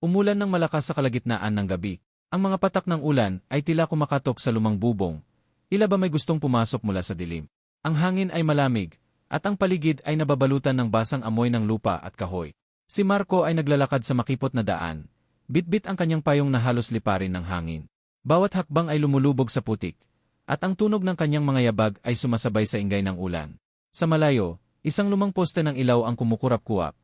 Umulan ng malakas sa kalagitnaan ng gabi. Ang mga patak ng ulan ay tila kumakatok sa lumang bubong. Ila ba may gustong pumasok mula sa dilim? Ang hangin ay malamig, at ang paligid ay nababalutan ng basang amoy ng lupa at kahoy. Si Marco ay naglalakad sa makipot na daan. Bitbit ang kanyang payong na halos liparin ng hangin. Bawat hakbang ay lumulubog sa putik, at ang tunog ng kanyang mga yabag ay sumasabay sa ingay ng ulan. Sa malayo, isang lumang poste ng ilaw ang kumukurap-kuwap,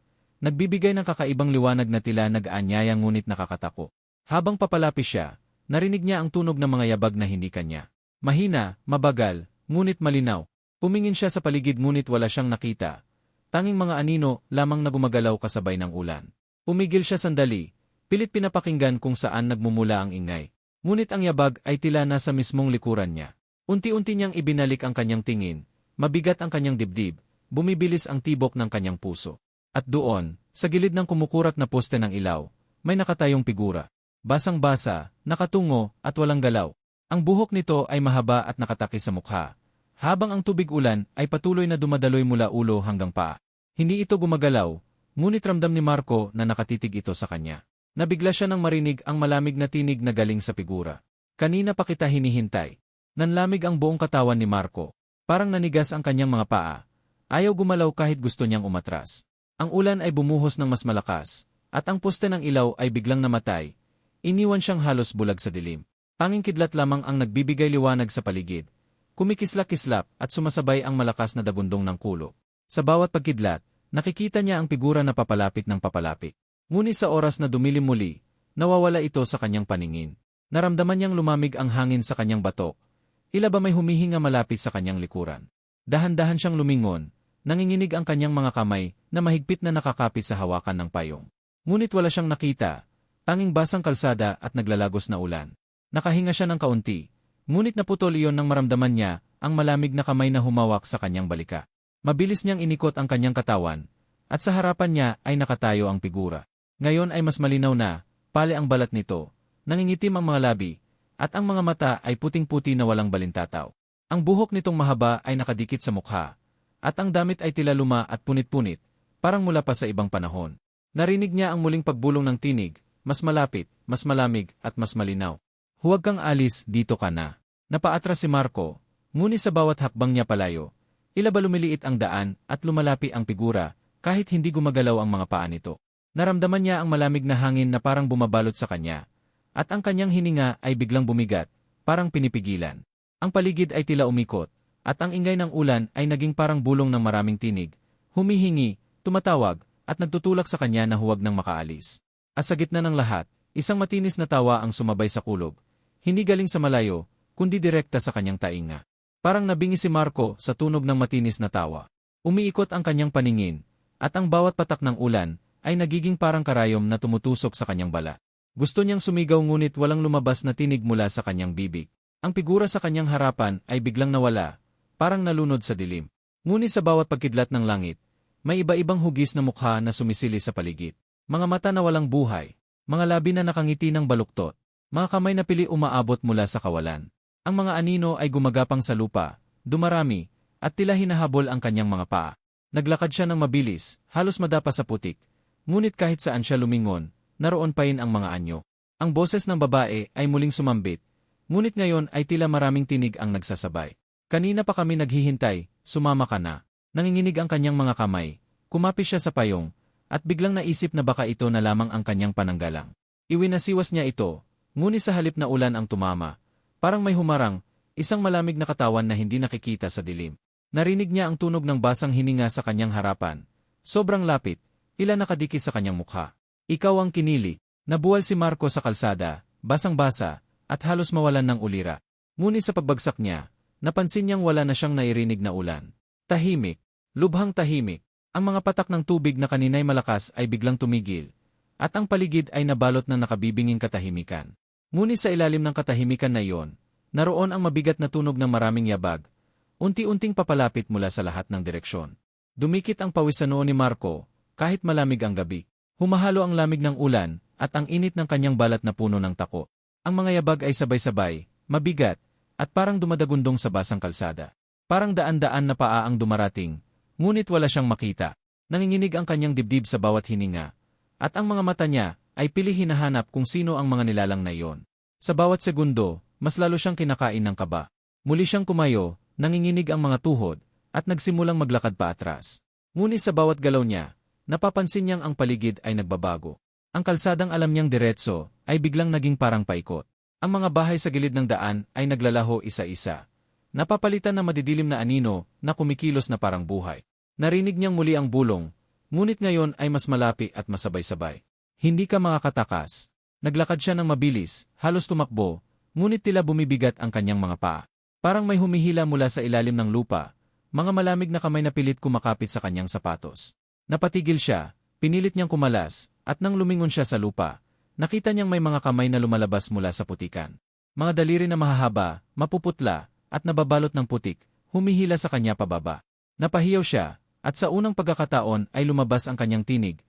nagbibigay ng kakaibang liwanag na tila nag-aanyaya ngunit nakakatako. Habang papalapis siya, narinig niya ang tunog ng mga yabag na hindi kanya. Mahina, mabagal, ngunit malinaw. Pumingin siya sa paligid ngunit wala siyang nakita. Tanging mga anino lamang na gumagalaw kasabay ng ulan. Pumigil siya sandali, pilit pinapakinggan kung saan nagmumula ang ingay. Ngunit ang yabag ay tila nasa mismong likuran niya. Unti-unti niyang ibinalik ang kanyang tingin, mabigat ang kanyang dibdib, bumibilis ang tibok ng kanyang puso. At doon, sa gilid ng kumukurat na poste ng ilaw, may nakatayong figura. Basang-basa, nakatungo, at walang galaw. Ang buhok nito ay mahaba at nakataki sa mukha, habang ang tubig ulan ay patuloy na dumadaloy mula ulo hanggang paa. Hindi ito gumagalaw, ngunit ramdam ni Marco na nakatitig ito sa kanya. Nabigla siya nang marinig ang malamig na tinig na galing sa figura. Kanina pa kita hinihintay. Nanlamig ang buong katawan ni Marco. Parang nanigas ang kanyang mga paa. Ayaw gumalaw kahit gusto niyang umatras. Ang ulan ay bumuhos ng mas malakas, at ang poste ng ilaw ay biglang namatay, Iniwan siyang halos bulag sa dilim. Tanging kidlat lamang ang nagbibigay liwanag sa paligid. Kumikislap-kislap at sumasabay ang malakas na dagundong ng kulo. Sa bawat pagkidlat, nakikita niya ang figura na papalapit ng papalapit. Ngunit sa oras na dumilim muli, nawawala ito sa kanyang paningin. Naramdaman niyang lumamig ang hangin sa kanyang batok. Ila ba may humihinga malapit sa kanyang likuran. Dahan-dahan siyang lumingon, nanginginig ang kanyang mga kamay na mahigpit na nakakapit sa hawakan ng payong. Ngunit wala siyang nakita, Tanging basang kalsada at naglalagos na ulan. Nakahinga siya ng kaunti, ngunit naputol iyon nang maramdaman niya ang malamig na kamay na humawak sa kanyang balika. Mabilis niyang inikot ang kanyang katawan, at sa harapan niya ay nakatayo ang figura. Ngayon ay mas malinaw na, pale ang balat nito, nangingitim ang mga labi, at ang mga mata ay puting-puti na walang balintataw. Ang buhok nitong mahaba ay nakadikit sa mukha, at ang damit ay tila luma at punit-punit, parang mula pa sa ibang panahon. Narinig niya ang muling pagbulong ng tinig, mas malapit, mas malamig, at mas malinaw. Huwag kang alis, dito ka na. Napaatras si Marco, ngunit sa bawat hakbang niya palayo, ila ba lumiliit ang daan at lumalapi ang figura, kahit hindi gumagalaw ang mga paa nito. Naramdaman niya ang malamig na hangin na parang bumabalot sa kanya, at ang kanyang hininga ay biglang bumigat, parang pinipigilan. Ang paligid ay tila umikot, at ang ingay ng ulan ay naging parang bulong ng maraming tinig, humihingi, tumatawag, at nagtutulak sa kanya na huwag nang makaalis. At sa gitna ng lahat, isang matinis na tawa ang sumabay sa kulog. Hindi galing sa malayo, kundi direkta sa kanyang tainga. Parang nabingi si Marco sa tunog ng matinis na tawa. Umiikot ang kanyang paningin, at ang bawat patak ng ulan ay nagiging parang karayom na tumutusok sa kanyang bala. Gusto niyang sumigaw ngunit walang lumabas na tinig mula sa kanyang bibig. Ang figura sa kanyang harapan ay biglang nawala, parang nalunod sa dilim. Ngunit sa bawat pagkidlat ng langit, may iba-ibang hugis na mukha na sumisili sa paligid. Mga mata na walang buhay, mga labi na nakangiti ng baluktot, mga kamay na pili umaabot mula sa kawalan. Ang mga anino ay gumagapang sa lupa, dumarami, at tila hinahabol ang kanyang mga paa. Naglakad siya ng mabilis, halos madapa sa putik, ngunit kahit saan siya lumingon, naroon pa rin ang mga anyo. Ang boses ng babae ay muling sumambit, ngunit ngayon ay tila maraming tinig ang nagsasabay. Kanina pa kami naghihintay, sumama ka na. Nanginginig ang kanyang mga kamay, kumapis siya sa payong, at biglang naisip na baka ito na lamang ang kanyang pananggalang. Iwinasiwas niya ito, ngunit sa halip na ulan ang tumama. Parang may humarang, isang malamig na katawan na hindi nakikita sa dilim. Narinig niya ang tunog ng basang hininga sa kanyang harapan. Sobrang lapit, ila nakadikit sa kanyang mukha. Ikaw ang kinili. Nabuwal si Marco sa kalsada, basang-basa, at halos mawalan ng ulira. Ngunit sa pagbagsak niya, napansin niyang wala na siyang nairinig na ulan. Tahimik, lubhang tahimik. Ang mga patak ng tubig na kaninay malakas ay biglang tumigil, at ang paligid ay nabalot ng nakabibinging katahimikan. Ngunit sa ilalim ng katahimikan na iyon, naroon ang mabigat na tunog ng maraming yabag, unti-unting papalapit mula sa lahat ng direksyon. Dumikit ang pawis sa noon ni Marco, kahit malamig ang gabi. Humahalo ang lamig ng ulan, at ang init ng kanyang balat na puno ng tako. Ang mga yabag ay sabay-sabay, mabigat, at parang dumadagundong sa basang kalsada. Parang daan-daan na paa ang dumarating, Ngunit wala siyang makita. Nanginginig ang kanyang dibdib sa bawat hininga. At ang mga mata niya ay pili hinahanap kung sino ang mga nilalang na iyon. Sa bawat segundo, mas lalo siyang kinakain ng kaba. Muli siyang kumayo, nanginginig ang mga tuhod, at nagsimulang maglakad pa atras. Ngunit sa bawat galaw niya, napapansin niyang ang paligid ay nagbabago. Ang kalsadang alam niyang diretso ay biglang naging parang paikot. Ang mga bahay sa gilid ng daan ay naglalaho isa-isa. Napapalitan ng madidilim na anino na kumikilos na parang buhay. Narinig niyang muli ang bulong, ngunit ngayon ay mas malapi at masabay-sabay. Hindi ka makakatakas. Naglakad siya ng mabilis, halos tumakbo, ngunit tila bumibigat ang kanyang mga paa. Parang may humihila mula sa ilalim ng lupa, mga malamig na kamay na pilit kumakapit sa kanyang sapatos. Napatigil siya, pinilit niyang kumalas, at nang lumingon siya sa lupa, nakita niyang may mga kamay na lumalabas mula sa putikan. Mga daliri na mahahaba, mapuputla, at nababalot ng putik, humihila sa kanya pababa. Napahiyaw siya, at sa unang pagkakataon ay lumabas ang kanyang tinig,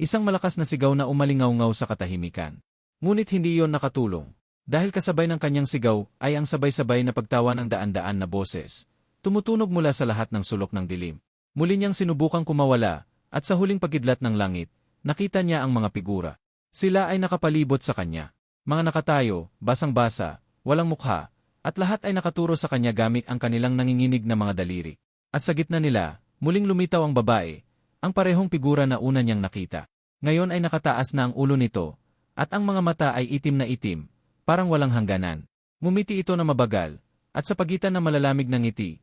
isang malakas na sigaw na umalingaw-ngaw sa katahimikan. Ngunit hindi iyon nakatulong. Dahil kasabay ng kanyang sigaw ay ang sabay-sabay na pagtawa ng daan-daan na boses, tumutunog mula sa lahat ng sulok ng dilim. Muli niyang sinubukang kumawala, at sa huling pagidlat ng langit, nakita niya ang mga figura. Sila ay nakapalibot sa kanya. Mga nakatayo, basang-basa, walang mukha, at lahat ay nakaturo sa kanya gamit ang kanilang nanginginig na mga daliri. At sa gitna nila, muling lumitaw ang babae, ang parehong figura na una niyang nakita. Ngayon ay nakataas na ang ulo nito, at ang mga mata ay itim na itim, parang walang hangganan. Ngumiti ito na mabagal, at sa pagitan ng malalamig ng ngiti,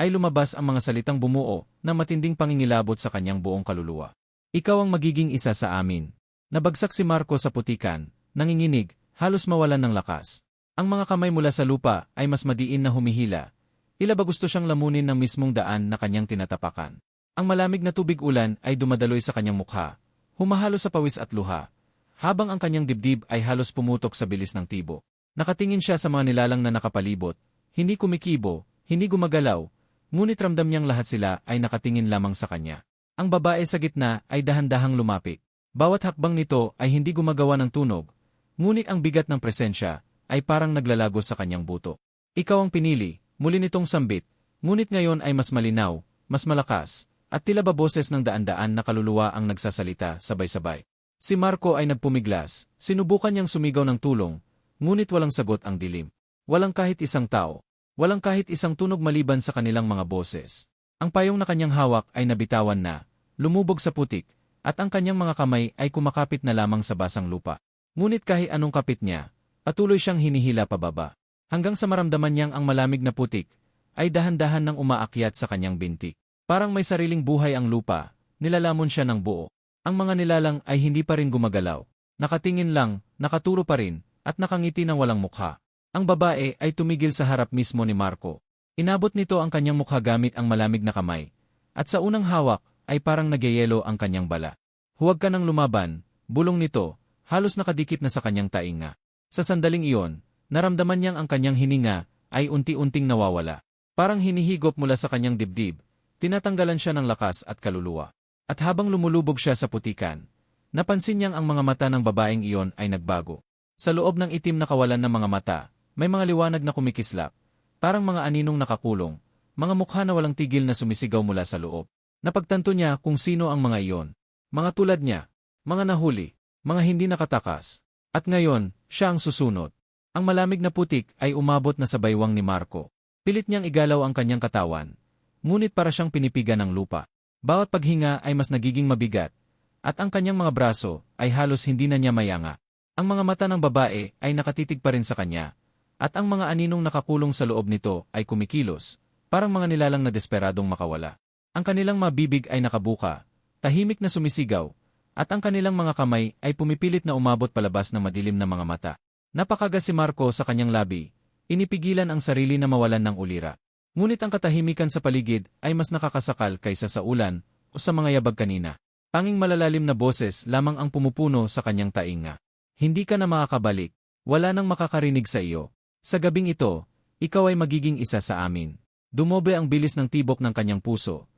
ay lumabas ang mga salitang bumuo na matinding pangingilabot sa kanyang buong kaluluwa. Ikaw ang magiging isa sa amin. Nabagsak si Marco sa putikan, nanginginig, halos mawalan ng lakas. Ang mga kamay mula sa lupa ay mas madiin na humihila. Ila ba gusto siyang lamunin ng mismong daan na kanyang tinatapakan. Ang malamig na tubig ulan ay dumadaloy sa kanyang mukha, humahalo sa pawis at luha, habang ang kanyang dibdib ay halos pumutok sa bilis ng tibo. Nakatingin siya sa mga nilalang na nakapalibot, hindi kumikibo, hindi gumagalaw, ngunit ramdam niyang lahat sila ay nakatingin lamang sa kanya. Ang babae sa gitna ay dahan-dahang lumapit. Bawat hakbang nito ay hindi gumagawa ng tunog, ngunit ang bigat ng presensya ay parang naglalago sa kanyang buto. Ikaw ang pinili, muli nitong sambit, ngunit ngayon ay mas malinaw, mas malakas, at tila ba boses ng daan-daan na kaluluwa ang nagsasalita sabay-sabay. Si Marco ay nagpumiglas, sinubukan niyang sumigaw ng tulong, ngunit walang sagot ang dilim. Walang kahit isang tao, walang kahit isang tunog maliban sa kanilang mga boses. Ang payong na kanyang hawak ay nabitawan na, lumubog sa putik, at ang kanyang mga kamay ay kumakapit na lamang sa basang lupa. Ngunit kahit anong kapit niya, patuloy siyang hinihila pababa. Hanggang sa maramdaman niyang ang malamig na putik, ay dahan-dahan nang umaakyat sa kanyang binti. Parang may sariling buhay ang lupa, nilalamon siya ng buo. Ang mga nilalang ay hindi pa rin gumagalaw. Nakatingin lang, nakaturo pa rin, at nakangiti ng walang mukha. Ang babae ay tumigil sa harap mismo ni Marco. Inabot nito ang kanyang mukha gamit ang malamig na kamay. At sa unang hawak, ay parang nagyayelo ang kanyang bala. Huwag ka nang lumaban, bulong nito, halos nakadikit na sa kanyang tainga. Sa sandaling iyon, naramdaman niyang ang kanyang hininga ay unti-unting nawawala. Parang hinihigop mula sa kanyang dibdib, tinatanggalan siya ng lakas at kaluluwa. At habang lumulubog siya sa putikan, napansin niyang ang mga mata ng babaeng iyon ay nagbago. Sa loob ng itim na kawalan ng mga mata, may mga liwanag na kumikislap, parang mga aninong nakakulong, mga mukha na walang tigil na sumisigaw mula sa loob. Napagtanto niya kung sino ang mga iyon. Mga tulad niya, mga nahuli, mga hindi nakatakas. At ngayon, siya ang susunod. Ang malamig na putik ay umabot na sa baywang ni Marco. Pilit niyang igalaw ang kanyang katawan, ngunit para siyang pinipiga ng lupa. Bawat paghinga ay mas nagiging mabigat, at ang kanyang mga braso ay halos hindi na niya mayanga. Ang mga mata ng babae ay nakatitig pa rin sa kanya, at ang mga aninong nakakulong sa loob nito ay kumikilos, parang mga nilalang na desperadong makawala. Ang kanilang mabibig ay nakabuka, tahimik na sumisigaw, at ang kanilang mga kamay ay pumipilit na umabot palabas ng madilim na mga mata. Napakaga si Marco sa kanyang labi, inipigilan ang sarili na mawalan ng ulira. Ngunit ang katahimikan sa paligid ay mas nakakasakal kaysa sa ulan o sa mga yabag kanina. Tanging malalalim na boses lamang ang pumupuno sa kanyang tainga. Hindi ka na makakabalik, wala nang makakarinig sa iyo. Sa gabing ito, ikaw ay magiging isa sa amin. Dumoble ang bilis ng tibok ng kanyang puso.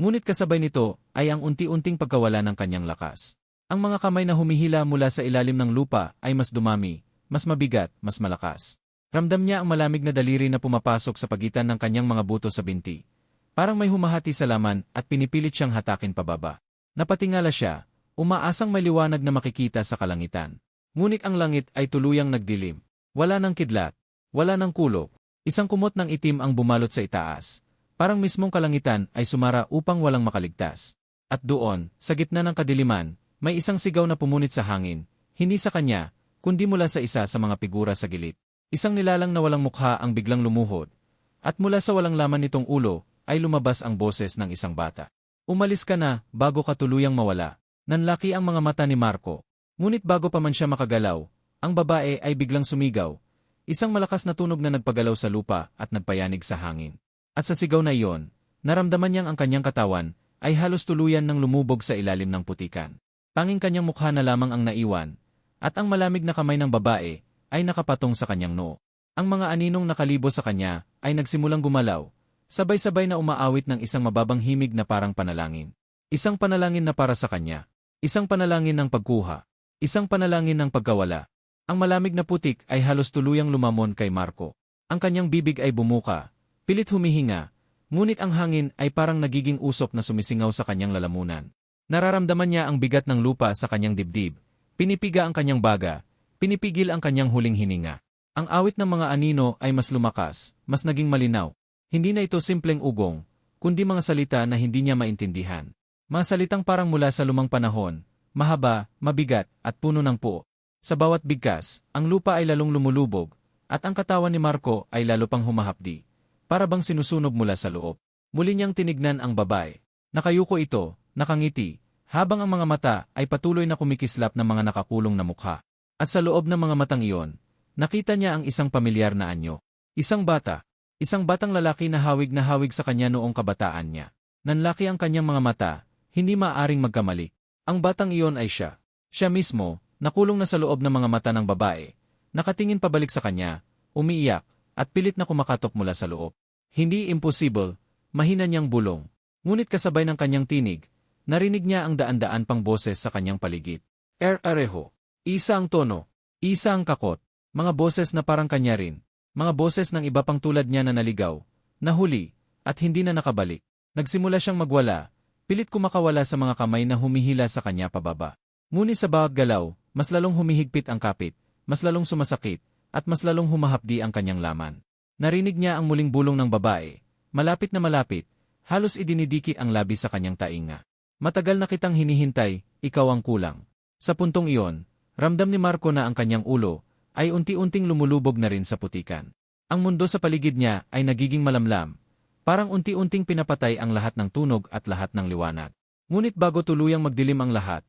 Ngunit kasabay nito ay ang unti-unting pagkawala ng kanyang lakas. Ang mga kamay na humihila mula sa ilalim ng lupa ay mas dumami, mas mabigat, mas malakas. Ramdam niya ang malamig na daliri na pumapasok sa pagitan ng kanyang mga buto sa binti. Parang may humahati sa laman at pinipilit siyang hatakin pababa. Napatingala siya, Umaasang may liwanag na makikita sa kalangitan. Ngunit ang langit ay tuluyang nagdilim. Wala ng kidlat. Wala ng kulok. Isang kumot ng itim ang bumalot sa itaas. Parang mismong kalangitan ay sumara upang walang makaligtas. At doon, sa gitna ng kadiliman, may isang sigaw na pumunit sa hangin, hindi sa kanya, kundi mula sa isa sa mga figura sa gilid. Isang nilalang na walang mukha ang biglang lumuhod. At mula sa walang laman nitong ulo, ay lumabas ang boses ng isang bata. Umalis ka na, bago ka tuluyang mawala. Nanlaki ang mga mata ni Marco. Ngunit bago pa man siya makagalaw, ang babae ay biglang sumigaw. Isang malakas na tunog na nagpagalaw sa lupa at nagpayanig sa hangin. At sa sigaw na iyon, naramdaman niyang ang kanyang katawan ay halos tuluyan ng lumubog sa ilalim ng putikan. Tanging kanyang mukha na lamang ang naiwan, at ang malamig na kamay ng babae ay nakapatong sa kanyang noo. Ang mga aninong nakalibo sa kanya ay nagsimulang gumalaw, sabay-sabay na umaawit ng isang mababang himig na parang panalangin. Isang panalangin na para sa kanya. Isang panalangin ng pagkuha. Isang panalangin ng pagkawala. Ang malamig na putik ay halos tuluyang lumamon kay Marco. Ang kanyang bibig ay bumuka, pilit humihinga, Ngunit ang hangin ay parang nagiging usok na sumisingaw sa kanyang lalamunan. Nararamdaman niya ang bigat ng lupa sa kanyang dibdib, pinipiga ang kanyang baga, pinipigil ang kanyang huling hininga. Ang awit ng mga anino ay mas lumakas, mas naging malinaw. Hindi na ito simpleng ugong, kundi mga salita na hindi niya maintindihan. Mga salitang parang mula sa lumang panahon, mahaba, mabigat, at puno ng puo. Sa bawat bigkas, ang lupa ay lalong lumulubog, at ang katawan ni Marco ay lalo pang humahapdi para bang sinusunog mula sa loob. Muli niyang tinignan ang babae. Nakayuko ito, nakangiti, habang ang mga mata ay patuloy na kumikislap ng mga nakakulong na mukha. At sa loob ng mga matang iyon, nakita niya ang isang pamilyar na anyo. Isang bata. Isang batang lalaki na hawig na hawig sa kanya noong kabataan niya. Nanlaki ang kanyang mga mata, hindi maaring magkamali. Ang batang iyon ay siya. Siya mismo, nakulong na sa loob ng mga mata ng babae, nakatingin pabalik sa kanya, umiiyak, at pilit na kumakatok mula sa loob. Hindi imposible, mahina niyang bulong. Ngunit kasabay ng kanyang tinig, narinig niya ang daan-daan pang boses sa kanyang paligid. Er areho. Isa ang tono. Isa ang kakot. Mga boses na parang kanya rin. Mga boses ng iba pang tulad niya na naligaw, nahuli, at hindi na nakabalik. Nagsimula siyang magwala, pilit kumakawala sa mga kamay na humihila sa kanya pababa. Ngunit sa bawat galaw, mas lalong humihigpit ang kapit, mas lalong sumasakit, at mas lalong humahapdi ang kanyang laman. Narinig niya ang muling bulong ng babae. Malapit na malapit, halos idinidiki ang labi sa kanyang tainga. Matagal na kitang hinihintay, ikaw ang kulang. Sa puntong iyon, ramdam ni Marco na ang kanyang ulo ay unti-unting lumulubog na rin sa putikan. Ang mundo sa paligid niya ay nagiging malamlam, parang unti-unting pinapatay ang lahat ng tunog at lahat ng liwanag. Ngunit bago tuluyang magdilim ang lahat,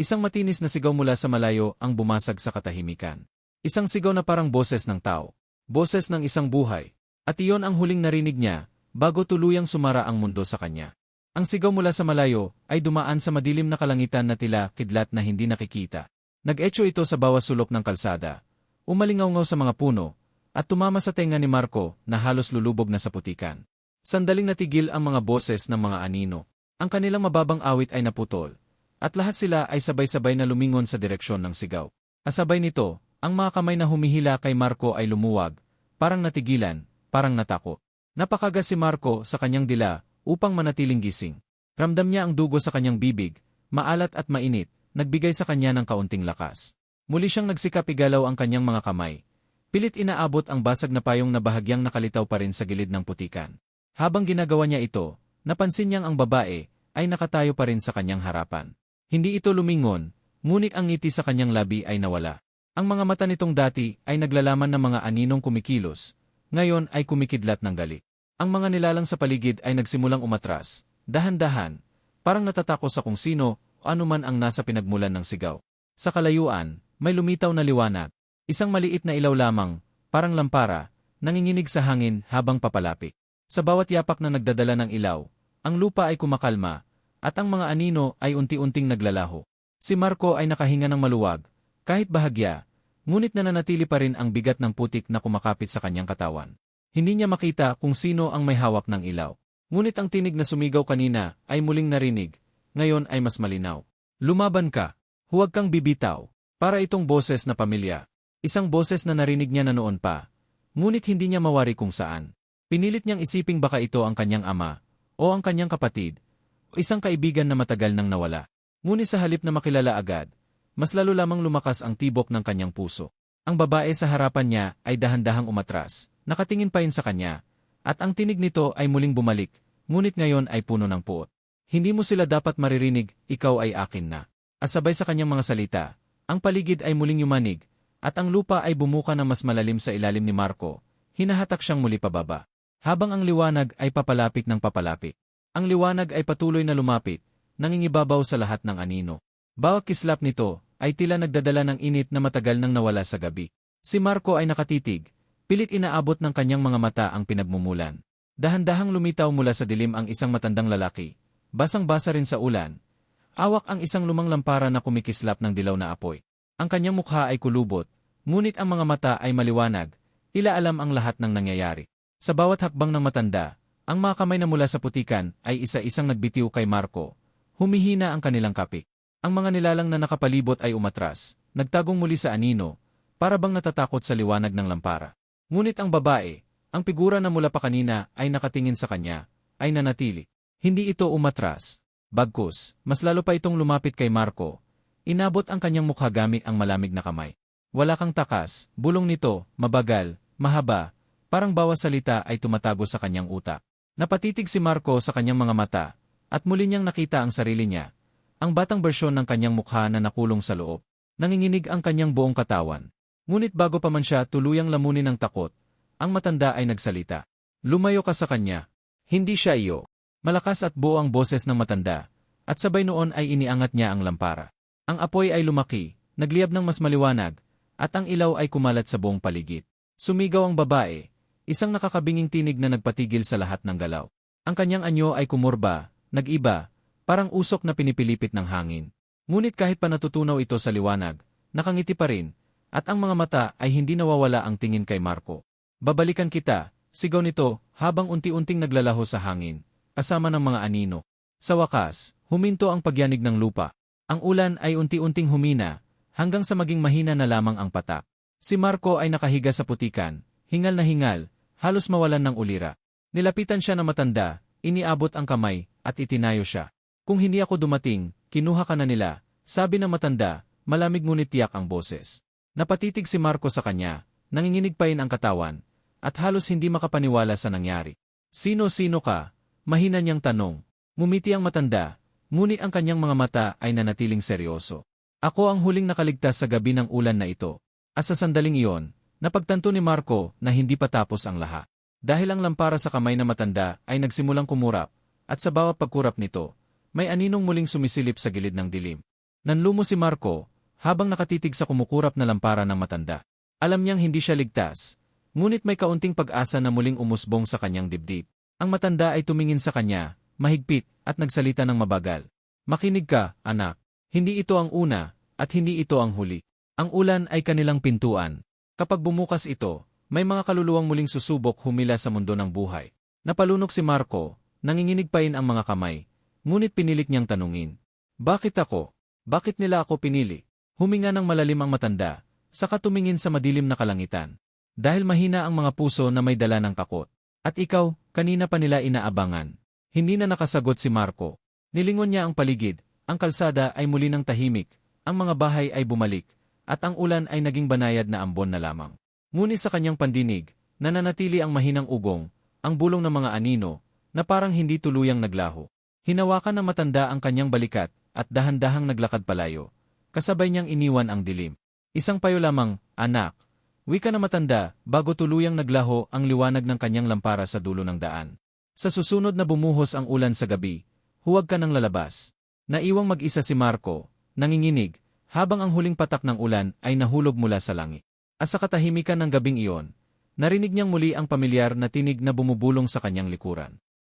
isang matinis na sigaw mula sa malayo ang bumasag sa katahimikan. Isang sigaw na parang boses ng tao boses ng isang buhay. At iyon ang huling narinig niya, bago tuluyang sumara ang mundo sa kanya. Ang sigaw mula sa malayo ay dumaan sa madilim na kalangitan na tila kidlat na hindi nakikita. Nag-etso ito sa bawas sulok ng kalsada, umalingaw-ngaw sa mga puno, at tumama sa tenga ni Marco na halos lulubog na sa putikan. Sandaling natigil ang mga boses ng mga anino. Ang kanilang mababang awit ay naputol, at lahat sila ay sabay-sabay na lumingon sa direksyon ng sigaw. Asabay nito, ang mga kamay na humihila kay Marco ay lumuwag, parang natigilan, parang natakot. Napakaga si Marco sa kanyang dila upang manatiling gising. Ramdam niya ang dugo sa kanyang bibig, maalat at mainit, nagbigay sa kanya ng kaunting lakas. Muli siyang nagsikap igalaw ang kanyang mga kamay. Pilit inaabot ang basag na payong na bahagyang nakalitaw pa rin sa gilid ng putikan. Habang ginagawa niya ito, napansin niyang ang babae ay nakatayo pa rin sa kanyang harapan. Hindi ito lumingon, ngunit ang ngiti sa kanyang labi ay nawala. Ang mga mata nitong dati ay naglalaman ng mga aninong kumikilos, ngayon ay kumikidlat ng galit. Ang mga nilalang sa paligid ay nagsimulang umatras, dahan-dahan, parang natatako sa kung sino o anuman ang nasa pinagmulan ng sigaw. Sa kalayuan, may lumitaw na liwanag, isang maliit na ilaw lamang, parang lampara, nanginginig sa hangin habang papalapit. Sa bawat yapak na nagdadala ng ilaw, ang lupa ay kumakalma, at ang mga anino ay unti-unting naglalaho. Si Marco ay nakahinga ng maluwag, kahit bahagya, ngunit nananatili pa rin ang bigat ng putik na kumakapit sa kanyang katawan. Hindi niya makita kung sino ang may hawak ng ilaw. Ngunit ang tinig na sumigaw kanina ay muling narinig, ngayon ay mas malinaw. Lumaban ka, huwag kang bibitaw, para itong boses na pamilya. Isang boses na narinig niya na noon pa, ngunit hindi niya mawari kung saan. Pinilit niyang isiping baka ito ang kanyang ama, o ang kanyang kapatid, o isang kaibigan na matagal nang nawala. Ngunit sa halip na makilala agad, mas lalo lamang lumakas ang tibok ng kanyang puso. Ang babae sa harapan niya ay dahan-dahang umatras, nakatingin pa rin sa kanya, at ang tinig nito ay muling bumalik, ngunit ngayon ay puno ng puot. Hindi mo sila dapat maririnig, ikaw ay akin na. Asabay sa kanyang mga salita, ang paligid ay muling yumanig, at ang lupa ay bumuka na mas malalim sa ilalim ni Marco, hinahatak siyang muli pababa. Habang ang liwanag ay papalapit ng papalapit. Ang liwanag ay patuloy na lumapit, nangingibabaw sa lahat ng anino. Bawat kislap nito ay tila nagdadala ng init na matagal nang nawala sa gabi. Si Marco ay nakatitig, pilit inaabot ng kanyang mga mata ang pinagmumulan. Dahan-dahang lumitaw mula sa dilim ang isang matandang lalaki. Basang-basa rin sa ulan. Awak ang isang lumang lampara na kumikislap ng dilaw na apoy. Ang kanyang mukha ay kulubot, ngunit ang mga mata ay maliwanag, ila alam ang lahat ng nangyayari. Sa bawat hakbang ng matanda, ang mga kamay na mula sa putikan ay isa-isang nagbitiw kay Marco. Humihina ang kanilang kapik. Ang mga nilalang na nakapalibot ay umatras, nagtagong muli sa anino, para bang natatakot sa liwanag ng lampara. Ngunit ang babae, ang figura na mula pa kanina ay nakatingin sa kanya, ay nanatili. Hindi ito umatras. Bagkus, mas lalo pa itong lumapit kay Marco. Inabot ang kanyang mukha gamit ang malamig na kamay. Wala kang takas, bulong nito, mabagal, mahaba, parang bawas salita ay tumatago sa kanyang utak. Napatitig si Marco sa kanyang mga mata, at muli niyang nakita ang sarili niya, ang batang bersyon ng kanyang mukha na nakulong sa loob. Nanginginig ang kanyang buong katawan. Ngunit bago pa man siya tuluyang lamunin ng takot, ang matanda ay nagsalita. Lumayo ka sa kanya. Hindi siya iyo. Malakas at buo ang boses ng matanda, at sabay noon ay iniangat niya ang lampara. Ang apoy ay lumaki, nagliyab ng mas maliwanag, at ang ilaw ay kumalat sa buong paligid. Sumigaw ang babae, isang nakakabinging tinig na nagpatigil sa lahat ng galaw. Ang kanyang anyo ay kumurba, nag-iba, parang usok na pinipilipit ng hangin. Ngunit kahit pa natutunaw ito sa liwanag, nakangiti pa rin, at ang mga mata ay hindi nawawala ang tingin kay Marco. Babalikan kita, sigaw nito, habang unti-unting naglalaho sa hangin, kasama ng mga anino. Sa wakas, huminto ang pagyanig ng lupa. Ang ulan ay unti-unting humina, hanggang sa maging mahina na lamang ang patak. Si Marco ay nakahiga sa putikan, hingal na hingal, halos mawalan ng ulira. Nilapitan siya na matanda, iniabot ang kamay, at itinayo siya. Kung hindi ako dumating, kinuha ka na nila, sabi ng matanda, malamig ngunit tiyak ang boses. Napatitig si Marco sa kanya, nanginginig pa ang katawan, at halos hindi makapaniwala sa nangyari. Sino-sino ka? Mahina niyang tanong. Mumiti ang matanda, ngunit ang kanyang mga mata ay nanatiling seryoso. Ako ang huling nakaligtas sa gabi ng ulan na ito. At sa sandaling iyon, napagtanto ni Marco na hindi pa tapos ang lahat. Dahil ang lampara sa kamay na matanda ay nagsimulang kumurap, at sa bawat pagkurap nito, may aninong muling sumisilip sa gilid ng dilim. Nanlumo si Marco, habang nakatitig sa kumukurap na lampara ng matanda. Alam niyang hindi siya ligtas, ngunit may kaunting pag-asa na muling umusbong sa kanyang dibdib. Ang matanda ay tumingin sa kanya, mahigpit, at nagsalita ng mabagal. Makinig ka, anak. Hindi ito ang una, at hindi ito ang huli. Ang ulan ay kanilang pintuan. Kapag bumukas ito, may mga kaluluwang muling susubok humila sa mundo ng buhay. Napalunok si Marco, nanginginig pa rin ang mga kamay, Ngunit pinilit niyang tanungin. Bakit ako? Bakit nila ako pinili? Huminga ng malalim ang matanda, saka tumingin sa madilim na kalangitan. Dahil mahina ang mga puso na may dala ng kakot. At ikaw, kanina pa nila inaabangan. Hindi na nakasagot si Marco. Nilingon niya ang paligid, ang kalsada ay muli ng tahimik, ang mga bahay ay bumalik, at ang ulan ay naging banayad na ambon na lamang. Ngunit sa kanyang pandinig, nananatili ang mahinang ugong, ang bulong ng mga anino, na parang hindi tuluyang naglaho. Hinawakan ng matanda ang kanyang balikat, at dahan-dahang naglakad palayo. Kasabay niyang iniwan ang dilim. Isang payo lamang, anak. Wika na matanda, bago tuluyang naglaho ang liwanag ng kanyang lampara sa dulo ng daan. Sa susunod na bumuhos ang ulan sa gabi, huwag ka nang lalabas. Naiwang mag-isa si Marco, nanginginig, habang ang huling patak ng ulan ay nahulog mula sa langit. At sa katahimikan ng gabing iyon, narinig niyang muli ang pamilyar na tinig na bumubulong sa kanyang likuran.